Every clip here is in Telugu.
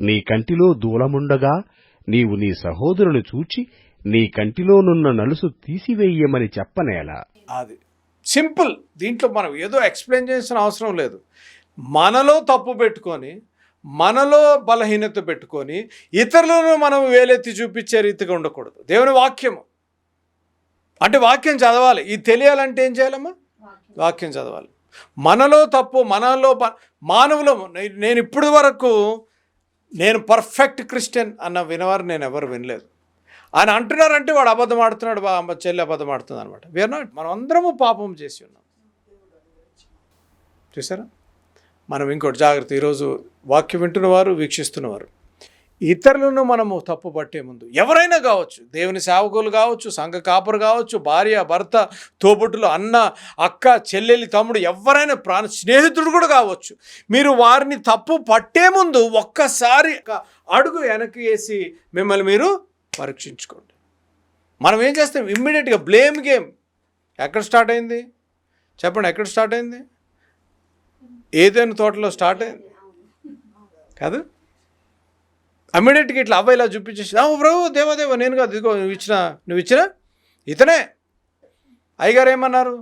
నీ కంటిలో దూలముండగా నీవు నీ సహోదరుని చూచి నీ కంటిలోనున్న నలుసు తీసివేయమని చెప్పనేలా. అది సింపుల్. దీంట్లో మనం ఏదో ఎక్స్ప్లెయిన్ చేసిన అవసరం లేదు. మనలో తప్పు పెట్టుకొని మనలో బలహీనత పెట్టుకొని ఇతరులను మనం వేలెత్తి చూపించే రీతిగా ఉండకూడదు. దేవుని వాక్యము. అంటే వాక్యం చదవాలి. ఇది తెలియాలంటే ఏం చేయాలమ్మా? వాక్యం. చదవాలి. మనలో తప్పు మనలో మానవులము నేను ఇప్పటి వరకు నేను పర్ఫెక్ట్ క్రిస్టియన్ అన్న వినవారు నేను ఎవరు వినలేదు. ఆయన అంటున్నారంటే వాడు అబద్ధం ఆడుతున్నాడు బా అమ్మ చెల్లి అబద్ధం ఆడుతుంది అనమాట వీఆర్ నాట్ మనం అందరము పాపం చేసి ఉన్నాం. చూసారా? మనం ఇంకోటి జాగ్రత్త. ఈరోజు వాక్యం వింటున్నవారు వీక్షిస్తున్నవారు. ఇతరులను మనము తప్పు పట్టే ముందు. ఎవరైనా కావచ్చు దేవుని సేవకులు కావచ్చు సంఘ కాపరు కావచ్చు భార్య భర్త తోబుట్టులు అన్న అక్క చెల్లెలి తమ్ముడు ఎవరైనా ప్రాణ స్నేహితుడు కూడా కావచ్చు. మీరు వారిని తప్పు పట్టే ముందు ఒక్కసారి అడుగు వెనక్కి వేసి మిమ్మల్ని మీరు పరీక్షించుకోండి. మనం ఏం చేస్తాం? ఇమ్మీడియట్గా బ్లేమ్ గేమ్. ఎక్కడ స్టార్ట్ అయింది? చెప్పండి ఎక్కడ స్టార్ట్ అయింది? ఏదైనా తోటలో స్టార్ట్ అయింది? కాదు? అమ్మీడియట్గా ఇట్లా అవ్వ ఇలా చూపించేసి "ఆ, ప్రభు దేవాదేవ నేను కాదు ఇదిగో నువ్వు ఇచ్చిన నువ్వు ఇచ్చిన ఇతనే. అయ్యగారు ఏమన్నారు?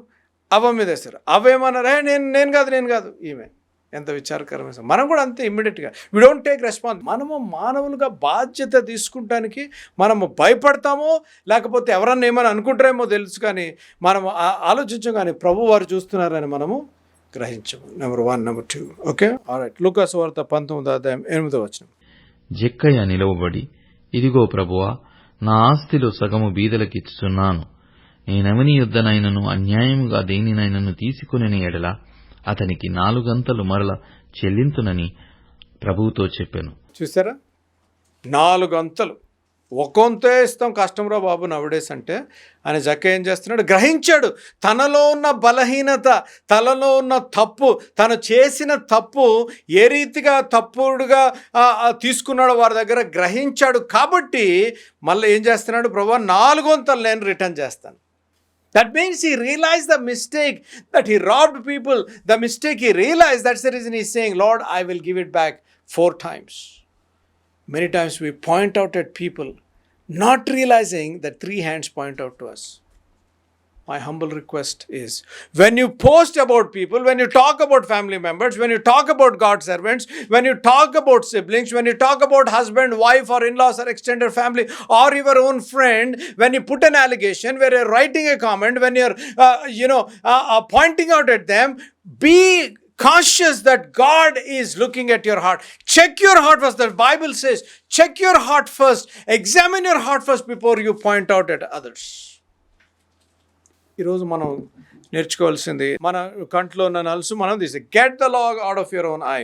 అవ్వ మీద వేస్తారు అవ్వ ఏమన్నారు? నేను నేను కాదు నేను కాదు. ఈమె ఎంత విచారకరమైన మనం కూడా అంతే ఇమ్మీడియట్గా. వి డోంట్ టేక్ రెస్పాన్స్ మనము మానవులుగా బాధ్యత తీసుకుంటానికి మనము భయపడతామో లేకపోతే ఎవరన్నా ఏమైనా అనుకుంటారేమో తెలుసు కానీ మనం ఆ- ఆలోచించం కానీ ప్రభు వారు చూస్తున్నారని మనము గ్రహించము. Number one number two okay all right Luke's వార్త పంతొమ్మిది అధ్యాయం ఎనిమిదో వచ్చినాం జక్కయ్య నిలవబడి ఇదిగో ప్రభువా నా ఆస్తిలో సగము బీదలకిచ్చుచున్నాను. నేనెవని యుద్ధనైనను అన్యాయముగా దేనినైనను తీసుకుని ఎడల అతనికి నాలుగంతలు మరల చెల్లింతునని ప్రభువుతో చెప్పెను. చూసారా నాలుగంతలు. ఒక్కొంతే ఇస్తాం కష్టంరావు బాబు నవ్వడేసి అంటే. ఆయన జక్క ఏం చేస్తున్నాడు? గ్రహించాడు. తనలో ఉన్న బలహీనత తనలో ఉన్న తప్పు తను చేసిన తప్పు ఏ రీతిగా తప్పుడుగా తీసుకున్నాడు వారి దగ్గర గ్రహించాడు కాబట్టి మళ్ళీ ఏం చేస్తున్నాడు ప్రభు? నాలుగు వంతలు నేను రిటర్న్ చేస్తాను. That means he realize the mistake that he robbed people the mistake he realize that's reason he saying lord I will give it back four times many times we point out at people not realizing that three hands point out to us. My humble request is when you post about people, when you talk about family members, when you talk about God servants, when you talk about siblings, when you talk about husband, wife, or in laws, or extended family, or your own friend, when you put an allegation, when you're writing a comment, when you're, uh, you know, uh, uh, pointing out at them, be conscious that God is looking at your heart. Check your heart first. The Bible says, check your heart first. Examine your heart first before you point out at others. ఈరోజు మనం నేర్చుకోవాల్సింది మన కంట్లో ఉన్న నలుసు మనం తీసి get the log out of your own I